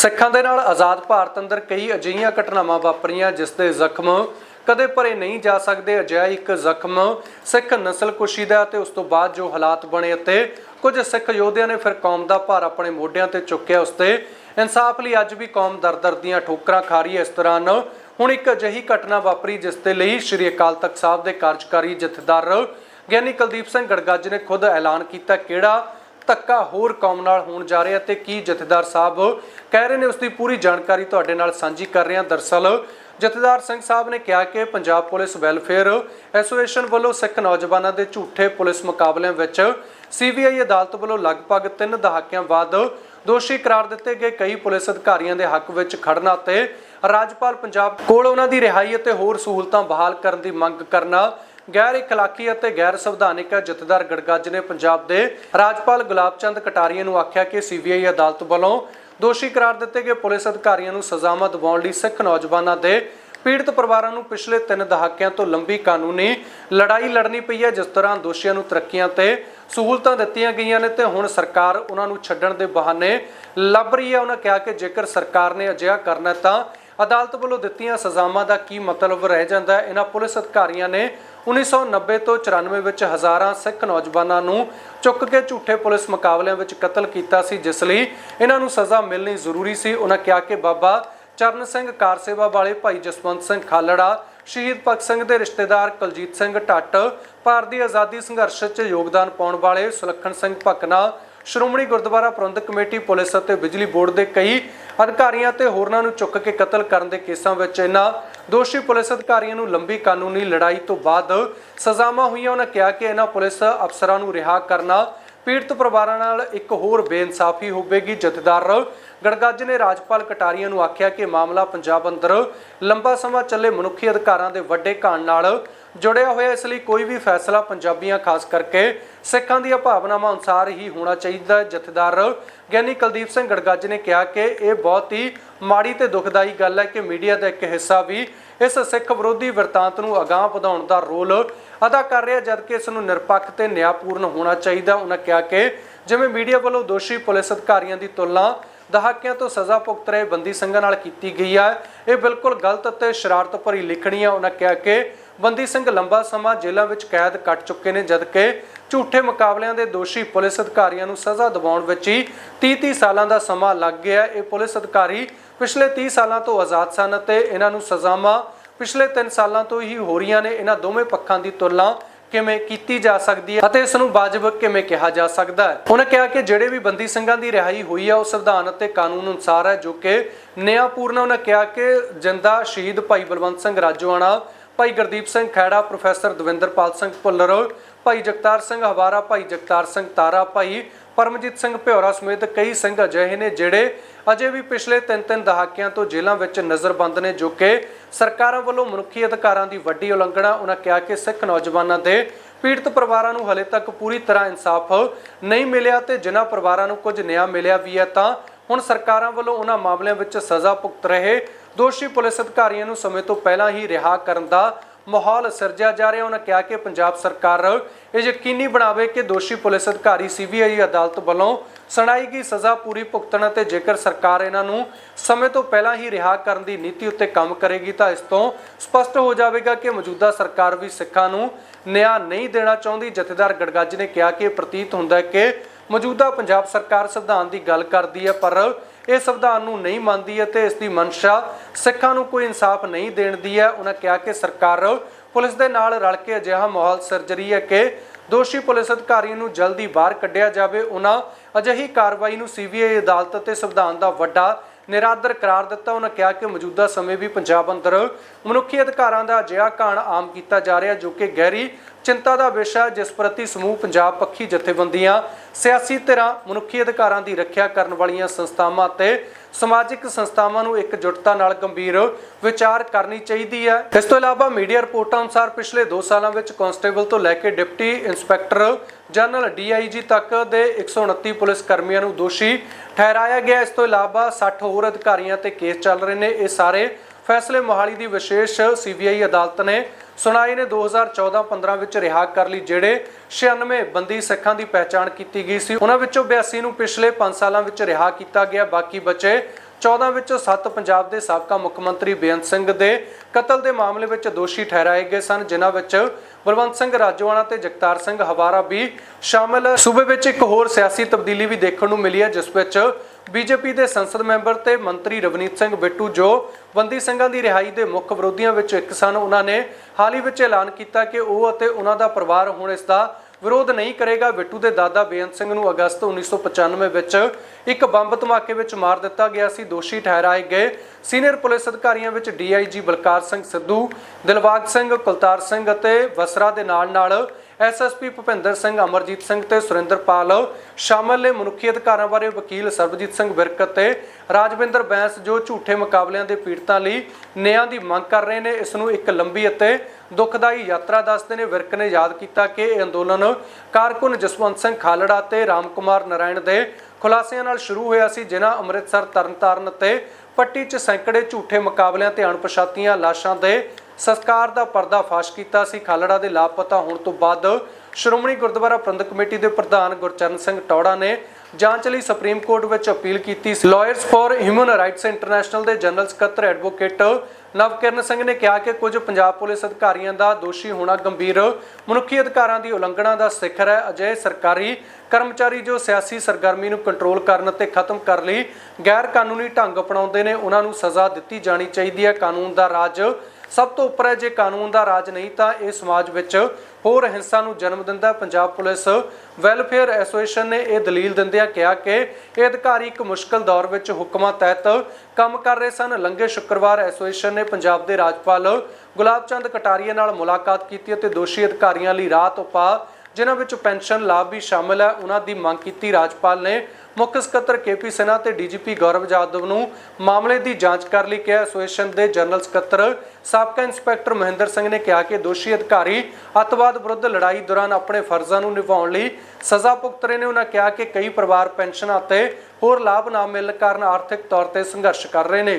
ਸਿੱਖਾਂ ਦੇ ਨਾਲ ਆਜ਼ਾਦ ਭਾਰਤ ਅੰਦਰ ਕਈ ਅਜਿਹੀਆਂ ਘਟਨਾਵਾਂ ਵਾਪਰੀਆਂ, ਜਿਸ ਦੇ ਜ਼ਖਮ ਕਦੇ ਭਰੇ ਨਹੀਂ ਜਾ ਸਕਦੇ, ਅਜਿਹਾ ਇੱਕ ਜ਼ਖਮ ਸਿੱਖ ਨਸਲਕੁਸ਼ੀ ਦਾ ਤੇ ਉਸ ਤੋਂ ਬਾਅਦ ਜੋ ਹਾਲਾਤ ਬਣੇ ਅਤੇ ਕੁਝ ਸਿੱਖ ਯੋਧਿਆਂ ਨੇ ਫਿਰ ਕੌਮ ਦਾ ਭਾਰ ਆਪਣੇ ਮੋਢਿਆਂ ਤੇ ਚੁੱਕਿਆ, ਉਸ ਤੇ ਇਨਸਾਫ ਲਈ ਅੱਜ ਵੀ ਕੌਮ ਦਰ-ਦਰ ਦੀਆਂ ਠੋਕਰਾਂ ਖਾ ਰਹੀ ਹੈ। ਇਸ ਦੌਰਾਨ ਹੁਣ ਇੱਕ ਅਜਿਹੀ ਘਟਨਾ ਵਾਪਰੀ, ਜਿਸ ਦੇ ਲਈ ਸ਼੍ਰੀ ਅਕਾਲ ਤਖਤ ਸਾਹਿਬ ਦੇ ਕਾਰਜਕਾਰੀ ਜਥੇਦਾਰ ਗਿਆਨੀ ਕੁਲਦੀਪ ਸਿੰਘ ਗੜਗੱਜ ਨੇ ਖੁਦ ਐਲਾਨ ਕੀਤਾ ਕਿਹੜਾ ਧੱਕਾ ਹੋਰ ਕੌਮ ਨਾਲ ਹੋਣ ਜਾ ਰਿਹਾ ਤੇ ਕੀ ਜਥੇਦਾਰ ਸਾਹਿਬ ਕਹਿ ਰਹੇ ਨੇ ਉਸ ਦੀ ਪੂਰੀ ਜਾਣਕਾਰੀ ਤੁਹਾਡੇ ਨਾਲ ਸਾਂਝੀ ਕਰ ਰਹੇ ਹਾਂ। ਦਰਸਲ ਜਥੇਦਾਰ ਸਿੰਘ ਸਾਹਿਬ ਨੇ ਕਿਹਾ ਕਿ ਪੰਜਾਬ ਪੁਲਿਸ ਵੈਲਫੇਅਰ ਐਸੋਸੀਏਸ਼ਨ ਵੱਲੋਂ ਸਿੱਖ ਨੌਜਵਾਨਾਂ ਦੇ ਝੂਠੇ ਪੁਲਿਸ ਮੁਕਾਬਲਿਆਂ ਵਿੱਚ ਸੀਬੀਆਈ ਅਦਾਲਤ ਵੱਲੋਂ ਲਗਭਗ 3 ਦਹਾਕਿਆਂ ਬਾਅਦ ਦੋਸ਼ੀ ਕਰਾਰ ਦਿੱਤੇ ਗਏ। ਕਈ ਪੁਲਿਸ ਅਧਿਕਾਰੀਆਂ ਦੇ ਹੱਕ ਵਿੱਚ ਖੜਨਾ ਤੇ ਰਾਜਪਾਲ ਪੰਜਾਬ ਕੋਲ ਉਹਨਾਂ ਦੀ ਰਿਹਾਈ ਅਤੇ ਹੋਰ ਸਹੂਲਤਾਂ ਬਹਾਲ ਕਰਨ ਦੀ ਮੰਗ ਕਰਨਾ ਗੈਰ ਇਖਲਾਕੀ ਅਤੇ ਗੈਰ ਸੰਵਿਧਾਨਿਕ ਹੈ ਜਥੇਦਾਰ ਗੜਗੱਜ ਨੇ ਪੰਜਾਬ ਦੇ ਰਾਜਪਾਲ ਗੁਲਾਬ ਚੰਦ ਕਟਾਰੀਆ ਨੂੰ ਆਖਿਆ ਕਿ ਸੀਬੀਆਈ ਅਦਾਲਤ ਵੱਲੋਂ ਦੋਸ਼ੀ ਕਰਾਰ ਦਿੱਤੇ ਗਏ ਪੁਲਿਸ ਅਧਿਕਾਰੀਆਂ ਨੂੰ ਸਜ਼ਾਵਾਂ ਦਿਵਾਉਣ ਲਈ ਸਿੱਖ ਨੌਜਵਾਨਾਂ ਦੇ ਪੀੜਤ ਪਰਿਵਾਰਾਂ ਨੂੰ ਪਿਛਲੇ 3 ਦਹਾਕਿਆਂ ਤੋਂ ਲੰਬੀ ਕਾਨੂੰਨੀ ਲੜਾਈ ਲੜਨੀ ਪਈ ਹੈ, ਜਿਸ ਤਰ੍ਹਾਂ ਦੋਸ਼ੀਆਂ ਨੂੰ ਤਰੱਕੀਆਂ ਤੇ ਸਹੂਲਤਾਂ ਦਿੱਤੀਆਂ ਗਈਆਂ ਨੇ ਤੇ ਹੁਣ ਸਰਕਾਰ ਉਹਨਾਂ ਨੂੰ ਛੱਡਣ ਦੇ ਬਹਾਨੇ ਲੱਭ ਰਹੀ ਹੈ। ਉਹਨਾਂ ਕਿਹਾ ਕਿ ਜੇਕਰ ਸਰਕਾਰ ਨੇ ਅਜਿਹਾ ਕਰਨਾ ਤਾਂ ਅਦਾਲਤ ਵੱਲੋਂ ਦਿੱਤੀਆਂ ਸਜ਼ਾਵਾਂ ਦਾ ਕੀ ਮਤਲਬ ਰਹਿ ਜਾਂਦਾ ਹੈ? ਇਹਨਾਂ ਪੁਲਿਸ ਅਧਿਕਾਰੀਆਂ ਨੇ 1990 ਤੋਂ 94 ਵਿੱਚ ਹਜ਼ਾਰਾਂ ਸਿੱਖ ਨੌਜਵਾਨਾਂ ਨੂੰ ਚੁੱਕ ਕੇ ਝੂਠੇ ਪੁਲਿਸ ਮੁਕਾਬਲਿਆਂ ਵਿੱਚ ਕਤਲ ਕੀਤਾ ਸੀ, ਜਿਸ ਲਈ ਇਹਨਾਂ ਨੂੰ ਸਜ਼ਾ ਮਿਲਣੀ ਜ਼ਰੂਰੀ ਸੀ। ਉਹਨਾਂ ਕਿਹਾ ਕਿ ਬਾਬਾ ਚਰਨ ਸਿੰਘ ਕਾਰ ਸੇਵਾ ਵਾਲੇ ਭਾਈ ਜਸਵੰਤ ਸਿੰਘ ਖਾਲੜਾ, ਸ਼ਹੀਦ ਭਗਤ ਸਿੰਘ ਦੇ ਰਿਸ਼ਤੇਦਾਰ ਕੁਲਜੀਤ ਸਿੰਘ ਢੱਟ ਭਾਰਤੀ ਆਜ਼ਾਦੀ ਸੰਘਰਸ਼ 'ਚ ਯੋਗਦਾਨ ਪਾਉਣ ਵਾਲੇ ਸੁਲੱਖਣ ਸਿੰਘ ਭਕਨਾ ਸ਼੍ਰੋਮਣੀ ਗੁਰਦੁਆਰਾ ਪ੍ਰਬੰਧਕ ਕਮੇਟੀ, ਪੁਲਿਸ ਅਤੇ ਬਿਜਲੀ ਬੋਰਡ ਦੇ ਕਈ ਅਧਿਕਾਰੀਆਂ ਤੇ ਹੋਰਨਾਂ ਨੂੰ ਚੁੱਕ ਕੇ ਕਤਲ ਕਰਨ ਦੇ ਕੇਸਾਂ ਵਿੱਚ ਇਹਨਾਂ ਦੋਸ਼ੀ ਪੁਲਿਸ ਅਧਿਕਾਰੀਆਂ ਨੂੰ ਲੰਬੀ ਕਾਨੂੰਨੀ ਲੜਾਈ ਤੋਂ ਬਾਅਦ ਸਜ਼ਾਵਾਂ ਹੋਈਆਂ। ਉਹਨਾਂ ਕਿਹਾ ਕਿ ਇਹਨਾਂ ਪੁਲਿਸ ਅਫਸਰਾਂ ਨੂੰ ਰਿਹਾ ਕਰਨਾ ਪੀੜਤ ਪਰਿਵਾਰਾਂ ਨਾਲ ਇੱਕ ਹੋਰ ਬੇਇਨਸਾਫੀ ਹੋਵੇਗੀ। ਜਥੇਦਾਰ ਗੜਗੱਜ ਨੇ ਰਾਜਪਾਲ ਕਟਾਰੀਆ ਨੂੰ ਆਖਿਆ ਕਿ ਮਾਮਲਾ ਪੰਜਾਬ ਅੰਦਰ ਲੰਬਾ ਸਮਾਂ ਚੱਲੇ ਮਨੁੱਖੀ ਅਧਿਕਾਰਾਂ ਦੇ ਵੱਡੇ ਘਾਣ ਨਾਲ ਜੁੜਿਆ ਹੋਇਆ ਇਸ ਲਈ ਕੋਈ ਵੀ ਫੈਸਲਾ ਪੰਜਾਬੀਆਂ, ਖਾਸ ਕਰਕੇ ਸਿੱਖਾਂ ਦੀਆਂ ਭਾਵਨਾਵਾਂ ਅਨੁਸਾਰ ਹੀ ਹੋਣਾ ਚਾਹੀਦਾ ਹੈ। ਜਥੇਦਾਰ ਗਿਆਨੀ ਕੁਲਦੀਪ ਸਿੰਘ ਗੜਗੱਜ ਨੇ ਕਿਹਾ ਕਿ ਇਹ ਬਹੁਤ ਹੀ ਮਾੜੀ ਤੇ ਦੁਖਦਾਈ ਗੱਲ ਹੈ ਕਿ ਮੀਡੀਆ ਦਾ ਇੱਕ ਹਿੱਸਾ ਵੀ ਇਸ ਸਿੱਖ ਵਿਰੋਧੀ ਵਰਤਾਂਤ ਨੂੰ ਅਗਾਂਹ ਵਧਾਉਣ ਦਾ ਰੋਲ ਅਦਾ ਕਰ ਰਿਹਾ, ਜਦਕਿ ਇਸ ਨੂੰ ਨਿਰਪੱਖ ਤੇ ਨਿਆਂਪੂਰਨ ਹੋਣਾ ਚਾਹੀਦਾ ਉਹਨਾਂ ਕਿਹਾ ਕਿ ਜਿਵੇਂ ਮੀਡੀਆ ਵੱਲੋਂ ਦੋਸ਼ੀ ਪੁਲਿਸ ਅਧਿਕਾਰੀਆਂ ਦੀ ਤੁਲਨਾ ਦਹਾਕਿਆਂ ਤੋਂ ਸਜ਼ਾ ਭੁਗਤ ਰਹੇ ਬੰਦੀ ਸਿੰਘਾਂ ਨਾਲ ਕੀਤੀ ਗਈ ਹੈ ਇਹ ਬਿਲਕੁਲ ਗਲਤ ਅਤੇ ਸ਼ਰਾਰਤ ਭਰੀ ਲਿਖਣੀ ਹੈ ਉਹਨਾਂ ਕਿਹਾ ਕਿ ਬੰਦੀ ਸਿੰਘ ਲੰਬਾ ਸਮਾਂ ਜੇਲ੍ਹਾਂ ਵਿੱਚ ਕੈਦ ਕੱਟ ਚੁੱਕੇ ਨੇ, ਜਦਕਿ ਝੂਠੇ ਮੁਕਾਬਲਿਆਂ ਦੇ ਦੋਸ਼ੀ ਪੁਲਿਸ ਅਧਿਕਾਰੀਆਂ ਨੂੰ ਸਜ਼ਾ ਦਿਵਾਉਣ ਵਿੱਚ ਹੀ 30-30 ਸਾਲਾਂ ਦਾ ਸਮਾਂ ਲੱਗ ਗਿਆ। ਇਹ ਪੁਲਿਸ ਅਧਿਕਾਰੀ ਪਿਛਲੇ 30 ਸਾਲਾਂ ਤੋਂ ਆਜ਼ਾਦ ਸਨ ਅਤੇ ਇਹਨਾਂ ਨੂੰ ਸਜ਼ਾਵਾਂ ਪਿਛਲੇ 3 ਸਾਲਾਂ ਤੋਂ ਹੀ ਹੋ ਰਹੀਆਂ ਨੇ। ਇਹਨਾਂ ਦੋਵੇਂ ਪੱਖਾਂ ਦੀ ਤੁਲਨਾ ਕਿਵੇਂ ਕੀਤੀ ਜਾ ਸਕਦੀ ਹੈ ਅਤੇ ਇਸ ਨੂੰ ਵਾਜਬ ਕਿਵੇਂ ਕਿਹਾ ਜਾ ਸਕਦਾ ਹੈ ਉਹਨੇ ਕਿਹਾ ਕਿ ਜਿਹੜੇ ਵੀ ਬੰਦੀ ਸਿੰਘਾਂ ਦੀ ਰਿਹਾਈ ਹੋਈ ਹੈ ਉਹ ਸੰਵਿਧਾਨ ਅਤੇ ਕਾਨੂੰਨ ਅਨੁਸਾਰ ਹੈ, ਜੋ ਕਿ ਨਿਆਂਪੂਰਨ ਹੈ। ਉਹਨੇ ਕਿਹਾ ਕਿ ਜਿੰਦਾ ਸ਼ਹੀਦ ਭਾਈ ਬਲਵੰਤ ਸਿੰਘ ਰਾਜੋਆਣਾ, ਭਾਈ ਗੁਰਦੀਪ ਸਿੰਘ ਖੈੜਾ ਪ੍ਰੋਫੈਸਰ ਦਵਿੰਦਰਪਾਲ ਸਿੰਘ ਭੁੱਲਰ ਭਾਈ ਜਗਤਾਰ ਸਿੰਘ ਹਵਾਰਾ ਭਾਈ ਜਗਤਾਰ ਸਿੰਘ, ਤਾਰਾ ਭਾਈ, ਪਰਮਜੀਤ ਸਿੰਘ ਭਿਓਰਾ ਸਮੇਤ ਕਈ ਸਿੰਘ ਅਜਿਹੇ ਨੇ ਜਿਹੜੇ ਅਜੇ ਵੀ ਪਿਛਲੇ 3-3 ਦਹਾਕਿਆਂ ਤੋਂ ਜੇਲ੍ਹਾਂ ਵਿੱਚ ਨਜ਼ਰਬੰਦ ਨੇ, ਜੋ ਕਿ ਸਰਕਾਰਾਂ ਵੱਲੋਂ ਮਨੁੱਖੀ ਅਧਿਕਾਰਾਂ ਦੀ ਵੱਡੀ ਉਲੰਘਣਾ ਉਹਨਾਂ ਕਿਹਾ ਕਿ ਸਿੱਖ ਨੌਜਵਾਨਾਂ ਦੇ ਪੀੜਤ ਪਰਿਵਾਰਾਂ ਨੂੰ ਹਲੇ ਤੱਕ ਪੂਰੀ ਤਰ੍ਹਾਂ ਇਨਸਾਫ ਨਹੀਂ ਮਿਲਿਆ ਤੇ ਜਿਨ੍ਹਾਂ ਪਰਿਵਾਰਾਂ ਨੂੰ ਕੁਝ ਨਿਆਂ ਮਿਲਿਆ ਵੀ ਹੈ ਤਾਂ ਹੁਣ ਸਰਕਾਰਾਂ ਵੱਲੋਂ ਉਹਨਾਂ ਮਾਮਲਿਆਂ ਵਿੱਚ ਸਜ਼ਾ ਭੁਗਤ ਰਹੇ ਦੋਸ਼ੀ ਪੁਲਿਸ ਅਧਿਕਾਰੀਆਂ ਨੂੰ ਸਮੇਂ ਤੋਂ ਪਹਿਲਾਂ ਹੀ ਰਿਹਾ ਕਰਨ ਦਾ ਮਾਹੌਲ ਸਿਰਜਿਆ ਜਾ ਰਿਹਾ। ਉਹਨਾਂ ਕਿਹਾ ਕਿ ਪੰਜਾਬ ਸਰਕਾਰ ਇਹ ਯਕੀਨੀ ਬਣਾਵੇ ਕਿ ਦੋਸ਼ੀ ਪੁਲਿਸ ਅਧਿਕਾਰੀ ਸੀਬੀਆਈ ਅਦਾਲਤ ਵੱਲੋਂ ਸੁਣਾਈ ਗਈ ਸਜ਼ਾ ਪੂਰੀ ਭੁਗਤਣ ਅਤੇ ਜੇਕਰ ਸਰਕਾਰ ਇਹਨਾਂ ਨੂੰ ਸਮੇਂ ਤੋਂ ਪਹਿਲਾਂ ਹੀ ਰਿਹਾ ਕਰਨ ਦੀ ਨੀਤੀ ਉੱਤੇ ਕੰਮ ਕਰੇਗੀ ਤਾਂ ਇਸ ਤੋਂ ਸਪਸ਼ਟ ਹੋ ਜਾਵੇਗਾ ਕਿ ਮੌਜੂਦਾ ਸਰਕਾਰ ਵੀ ਸਿੱਖਾਂ ਨੂੰ ਨਿਆਂ ਨਹੀਂ ਦੇਣਾ ਚਾਹੁੰਦੀ। ਜਥੇਦਾਰ ਗੜਗੱਜ ਨੇ ਕਿਹਾ ਕਿ ਪ੍ਰਤੀਤ ਹੁੰਦਾ ਹੈ ਕਿ ਮੌਜੂਦਾ ਪੰਜਾਬ ਸਰਕਾਰ ਸੰਵਿਧਾਨ ਦੀ ਗੱਲ ਕਰਦੀ ਹੈ, ਪਰ ਇਹ ਸੰਵਿਧਾਨ ਨੂੰ ਨਹੀਂ ਮੰਨਦੀ ਅਤੇ ਇਸ ਦੀ ਮਨਸ਼ਾ ਸਿੱਖਾਂ ਨੂੰ ਕੋਈ ਇਨਸਾਫ ਨਹੀਂ ਦੇਣ ਦੀ ਹੈ। ਉਹਨਾਂ ਕਿਹਾ ਕਿ ਸਰਕਾਰ ਪੁਲਿਸ ਦੇ ਨਾਲ ਰਲ ਕੇ ਅਜਿਹਾ ਮਾਹੌਲ ਸਿਰਜ ਰਹੀ ਹੈ ਕਿ ਦੋਸ਼ੀ ਪੁਲਿਸ ਅਧਿਕਾਰੀਆਂ ਨੂੰ ਜਲਦੀ ਬਾਹਰ ਕੱਢਿਆ ਜਾਵੇ। ਉਹਨਾਂ ਅਜਿਹੀ ਕਾਰਵਾਈ ਨੂੰ ਸੀਬੀਆਈ ਅਦਾਲਤ ਅਤੇ ਸੰਵਿਧਾਨ ਦਾ ਵੱਡਾ ਨਿਰਾਦਰ ਕਰਾਰ ਦਿੱਤਾ। ਉਹਨਾਂ ਕਿਹਾ ਕਿ ਮੌਜੂਦਾ ਸਮੇਂ ਵੀ ਪੰਜਾਬ ਅੰਦਰ ਮਨੁੱਖੀ ਅਧਿਕਾਰਾਂ ਦਾ ਅਜਿਹਾ ਘਾਣ ਆਮ ਕੀਤਾ ਜਾ ਰਿਹਾ ਜੋ ਕਿ ਗਹਿਰੀ ਚਿੰਤਾ ਦਾ ਵਿਸ਼ਾ ਹੈ, ਜਿਸ ਪ੍ਰਤੀ ਸਮੂਹ ਪੰਜਾਬ ਪੱਖੀ ਜਥੇਬੰਦੀਆਂ ਸਿਆਸੀ ਧਿਰਾਂ ਮਨੁੱਖੀ ਅਧਿਕਾਰਾਂ ਦੀ ਰੱਖਿਆ ਕਰਨ ਵਾਲੀਆਂ ਸੰਸਥਾਵਾਂ ਤੇ ਸਮਾਜਿਕ ਸੰਸਥਾਵਾਂ ਨੂੰ ਇਕਜੁੱਟਤਾ ਨਾਲ ਗੰਭੀਰ ਵਿਚਾਰ ਕਰਨੀ ਚਾਹੀਦੀ ਹੈ। ਇਸ ਤੋਂ ਇਲਾਵਾ ਮੀਡੀਆ ਰਿਪੋਰਟਾਂ ਅਨੁਸਾਰ ਪਿਛਲੇ 2 ਸਾਲਾਂ ਵਿੱਚ ਕਾਂਸਟੇਬਲ ਤੋਂ ਲੈ ਕੇ ਡਿਪਟੀ ਇੰਸਪੈਕਟਰ ਜਨਰਲ ਡੀਆਈਜੀ ਤੱਕ ਦੇ 129 ਪੁਲਿਸ ਕਰਮੀਆਂ ਨੂੰ ਦੋਸ਼ੀ ਠਹਿਰਾਇਆ ਗਿਆ। ਇਸ ਤੋਂ ਇਲਾਵਾ 60 ਹੋਰ ਅਧਿਕਾਰੀਆਂ ਤੇ ਕੇਸ ਚੱਲ ਰਹੇ ਨੇ। ਇਹ ਸਾਰੇ ਫੈਸਲੇ ਮੋਹਾਲੀ ਦੀ ਵਿਸ਼ੇਸ਼ ਸੀਬੀਆਈ ਅਦਾਲਤ ਨੇ ਸੁਣਾਈ ਨੇ 2014-15 ਵਿੱਚ ਰਿਹਾ ਕਰ ਲਈ, ਜਿਹੜੇ 96 ਬੰਦੀ ਸਿੱਖਾਂ ਦੀ ਪਹਿਚਾਣ ਕੀਤੀ ਗਈ ਸੀ। ਉਹਨਾਂ ਵਿੱਚੋਂ 82 ਨੂੰ ਪਿਛਲੇ 5 ਸਾਲਾਂ ਵਿੱਚ ਰਿਹਾ ਕੀਤਾ ਗਿਆ, ਬਾਕੀ ਬਚੇ 14 ਵਿੱਚੋਂ 7 ਪੰਜਾਬ ਦੇ ਸਾਬਕਾ ਮੁੱਖ ਮੰਤਰੀ ਬੇਅੰਤ ਸਿੰਘ ਦੇ ਕਤਲ ਦੇ ਮਾਮਲੇ ਵਿੱਚ ਦੋਸ਼ੀ ਠਹਿਰਾਏ ਗਏ ਸਨ, ਜਿਨ੍ਹਾਂ ਵਿੱਚ ਬਲਵੰਤ ਸਿੰਘ ਰਾਜੋਆਣਾ ਤੇ ਜਗਤਾਰ ਸਿੰਘ ਹਵਾਰਾ ਵੀ ਸ਼ਾਮਲ। ਸੂਬੇ ਵਿੱਚ ਇੱਕ ਹੋਰ ਸਿਆਸੀ ਤਬਦੀਲੀ ਵੀ ਦੇਖਣ ਨੂੰ ਮਿਲੀ ਹੈ, ਜਿਸ ਵਿੱਚ ਬੀਜੇਪੀ ਦੇ ਸੰਸਦ ਮੈਂਬਰ ਤੇ ਮੰਤਰੀ ਰਵਨੀਤ ਸਿੰਘ ਬਿੱਟੂ ਜੋ ਬੰਦੀ ਸਿੰਘਾਂ ਦੀ ਰਿਹਾਈ ਦੇ ਮੁੱਖ ਵਿਰੋਧੀਆਂ ਵਿੱਚੋਂ ਇੱਕ ਸਨ, ਉਹਨਾਂ ਨੇ ਹਾਲ ਹੀ ਵਿੱਚ ਐਲਾਨ ਕੀਤਾ ਕਿ ਉਹ ਅਤੇ ਉਹਨਾਂ ਦਾ ਪਰਿਵਾਰ ਹੁਣ ਇਸ ਦਾ ਵਿਰੋਧ ਨਹੀਂ ਕਰੇਗਾ। ਬਿੱਟੂ ਦੇ ਦਾਦਾ ਬੇਅੰਤ ਸਿੰਘ ਨੂੰ ਅਗਸਤ 1995 ਵਿੱਚ ਇੱਕ ਬੰਬ ਧਮਾਕੇ ਵਿੱਚ ਮਾਰ ਦਿੱਤਾ ਗਿਆ ਸੀ। ਦੋਸ਼ੀ ਠਹਿਰਾਏ ਗਏ। ਸੀਨੀਅਰ ਪੁਲਿਸ ਅਧਿਕਾਰੀਆਂ ਵਿੱਚ ਡੀਆਈਜੀ ਬਲਕਾਰ ਸਿੰਘ ਸਿੱਧੂ, ਦਿਲਬਾਗ ਸਿੰਘ, ਕੁਲਤਾਰ ਸਿੰਘ ਅਤੇ ਵਸਰਾ ਦੇ ਨਾਲ-ਨਾਲ ਐਸਐਸਪੀ ਭੁਪਿੰਦਰ ਸਿੰਘ, ਅਮਰਜੀਤ ਸਿੰਘ ਤੇ ਸੁਰਿੰਦਰਪਾਲ ਸ਼ਾਮਲ ਨੇ ਮਨੁੱਖੀ ਅਧਿਕਾਰਾਂ ਬਾਰੇ ਵਕੀਲ ਸਰਬਜੀਤ ਸਿੰਘ ਵਿਰਕ ਅਤੇ ਰਾਜਵਿੰਦਰ ਬੈਂਸ ਜੋ ਝੂਠੇ ਮੁਕਾਬਲਿਆਂ ਦੇ ਪੀੜਤਾਂ ਲਈ ਨਿਆਂ ਦੀ ਮੰਗ ਕਰ ਰਹੇ ਨੇ, ਇਸ ਨੂੰ ਇੱਕ ਲੰਬੀ ਅਤੇ ਦੁਖਦਾਈ ਯਾਤਰਾ ਦੱਸਦੇ ਨੇ। ਵਿਰਕ ਨੇ ਯਾਦ ਕੀਤਾ ਕਿ ਇਹ ਅੰਦੋਲਨ ਕਾਰਕੁਨ ਜਸਵੰਤ ਸਿੰਘ ਖਾਲੜਾ ਤੇ ਰਾਮਕੁਮਾਰ ਨਾਰਾਇਣ ਦੇ ਖੁਲਾਸਿਆਂ ਨਾਲ ਸ਼ੁਰੂ ਹੋਇਆ ਸੀ, ਜਿਨ੍ਹਾਂ ਅੰਮ੍ਰਿਤਸਰ ਤਰਨਤਾਰਨ ਅਤੇ ਪੱਟੀ 'ਚ ਸੈਂਕੜੇ ਝੂਠੇ ਮੁਕਾਬਲਿਆਂ ਤੇ ਅਣਪਛਾਤੀਆਂ ਲਾਸ਼ਾਂ ਦੇ ਸੰਸਕਾਰ ਦਾ ਪਰਦਾਫਾਸ਼ ਕੀਤਾ ਸੀ। ਖਾਲੜਾ ਦੇ ਲਾਪਤਾ ਹੋਣ ਤੋਂ ਬਾਅਦ ਸ਼੍ਰੋਮਣੀ ਗੁਰਦੁਆਰਾ ਪ੍ਰਬੰਧਕ ਕਮੇਟੀ ਦੇ ਪ੍ਰਧਾਨ ਗੁਰਚਰਨ ਸਿੰਘ ਟੌੜਾ ਨੇ ਜਾਂਚ ਲਈ ਸੁਪਰੀਮ ਕੋਰਟ ਵਿੱਚ ਅਪੀਲ ਕੀਤੀ ਸੀ। Lawyers for human rights international ਦੇ ਜਨਰਲ ਸਕੱਤਰ ਐਡਵੋਕੇਟ ਨਵਕਿਰਨ ਸਿੰਘ ਨੇ ਕਿਹਾ ਕਿ ਕੁਝ ਪੰਜਾਬ ਪੁਲਿਸ ਅਧਿਕਾਰੀਆਂ ਦਾ ਦੋਸ਼ੀ ਹੋਣਾ ਗੰਭੀਰ ਮਨੁੱਖੀ ਅਧਿਕਾਰਾਂ ਦੀ ਉਲੰਘਣਾ ਦਾ ਸਿਖਰ ਹੈ। ਅਜਿਹੇ ਸਰਕਾਰੀ ਕਰਮਚਾਰੀ ਜੋ ਸਿਆਸੀ ਸਰਗਰਮੀ ਨੂੰ ਕੰਟਰੋਲ ਕਰਨ ਅਤੇ ਖਤਮ ਕਰਨ ਲਈ ਗੈਰ ਕਾਨੂੰਨੀ ਢੰਗ ਅਪਣਾਉਂਦੇ ਨੇ, ਉਹਨਾਂ ਨੂੰ ਸਜ਼ਾ ਦਿੱਤੀ ਜਾਣੀ ਚਾਹੀਦੀ ਹੈ। ਕਾਨੂੰਨ ਦਾ ਰਾਜ ਸਭ ਤੋਂ ਉੱਪਰ ਹੈ, ਜੇ ਕਾਨੂੰਨ ਦਾ ਰਾਜ ਨਹੀਂ, ਤਾਂ ਇਹ ਸਮਾਜ ਵਿੱਚ ਹੋਰ ਹਿੰਸਾ ਨੂੰ ਜਨਮ ਦਿੰਦਾ ਪੰਜਾਬ ਪੁਲਿਸ ਵੈਲਫੇਅਰ ਐਸੋਸੀਏਸ਼ਨ ਨੇ ਇਹ ਦਲੀਲ ਦਿੰਦਿਆਂ ਕਿਹਾ ਕਿ ਇਹ ਅਧਿਕਾਰੀ ਇੱਕ ਮੁਸ਼ਕਲ ਦੌਰ ਵਿੱਚ ਹੁਕਮਾਂ ਤਹਿਤ ਕੰਮ ਕਰ ਰਹੇ ਸਨ। ਲੰਘੇ ਸ਼ੁੱਕਰਵਾਰ ਐਸੋਸੀਏਸ਼ਨ ਨੇ ਪੰਜਾਬ ਦੇ ਰਾਜਪਾਲ ਗੁਲਾਬ ਚੰਦ ਕਟਾਰੀਆ ਨਾਲ ਮੁਲਾਕਾਤ ਕੀਤੀ ਅਤੇ ਦੋਸ਼ੀ ਅਧਿਕਾਰੀਆਂ ਲਈ ਰਾਹਤ ਉਪਾਅ, ਜਿਨ੍ਹਾਂ ਵਿੱਚ ਪੈਨਸ਼ਨ ਲਾਭ ਵੀ ਸ਼ਾਮਲ ਹੈ, ਉਹਨਾਂ ਦੀ ਮੰਗ ਕੀਤੀ। ਰਾਜਪਾਲ ਨੇ ਮੁੱਖ ਸਕੱਤਰ ਕੇਪੀ ਸਿਨਹਾ ਤੇ ਡੀਜੀਪੀ ਗੌਰਵ ਜਾਦਵ ਨੂੰ ਮਾਮਲੇ ਦੀ ਜਾਂਚ ਕਰਨ ਲਈ ਕਿਹਾ। ਐਸੋਸੀਏਸ਼ਨ ਦੇ ਜਨਰਲ ਸਕੱਤਰ ਸਾਬਕਾ ਇੰਸਪੈਕਟਰ ਮਹਿੰਦਰ ਸਿੰਘ ਨੇ ਕਿਹਾ ਕਿ ਦੋਸ਼ੀ ਅਧਿਕਾਰੀ ਅੱਤਵਾਦ ਵਿਰੁੱਧ ਲੜਾਈ ਦੌਰਾਨ ਆਪਣੇ ਫਰਜ਼ਾਂ ਨੂੰ ਨਿਭਾਉਣ ਲਈ ਸਜ਼ਾ ਭੁਗਤ ਰਹੇ ਨੇ। ਉਹਨਾਂ ਕਿਹਾ ਕਿ ਕਈ ਪਰਿਵਾਰ ਪੈਨਸ਼ਨਾਂ ਅਤੇ ਹੋਰ ਲਾਭ ਨਾ ਮਿਲਣ ਕਾਰਨ ਆਰਥਿਕ ਤੌਰ ਤੇ ਸੰਘਰਸ਼ ਕਰ ਰਹੇ ਨੇ।